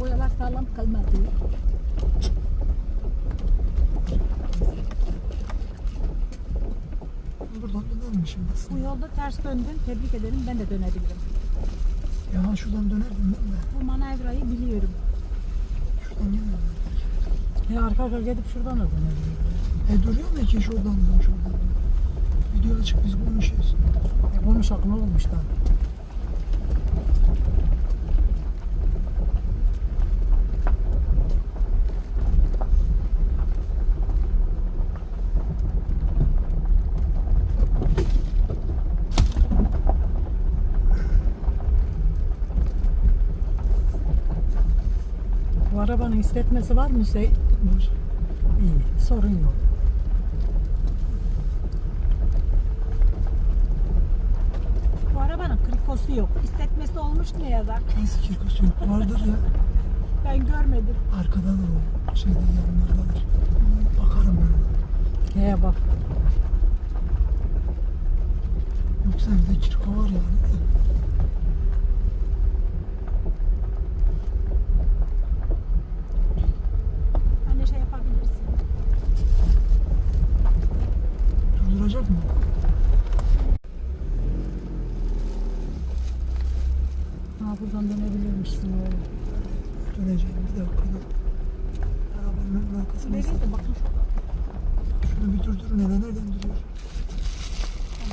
boyalar sağlam kalmadı. Buradan dönermişim Bu yolda ters döndün. Tebrik ederim. Ben de dönebilirim. Ya şuradan dönerdim ben de. Bu manevrayı biliyorum. Şuradan gelmedim. Ya arka arka gidip şuradan da dönebilirim. E duruyor mu ki şuradan dön şuradan dön. Videoda çık biz konuşuyoruz. E, konuşak ne olmuş lan? Bu arabanın istetmesi var mı Hüseyin? Var. İyi, sorun yok. Bu arabanın krikosu yok. İstetmesi olmuş ne yazar? Nasıl kirkosu yok? Vardır ya. Ben görmedim. Arkadadır o. Şeyde yanlardadır. Bakarım ben ona. He bak. Yoksa evde kirko var yani. Ha buradan dönebilirmişsin oğlum. Döneceğim bir dakikada. Arabanın arkasına. Nereye bakın. Şunu bir durdurun hele nereden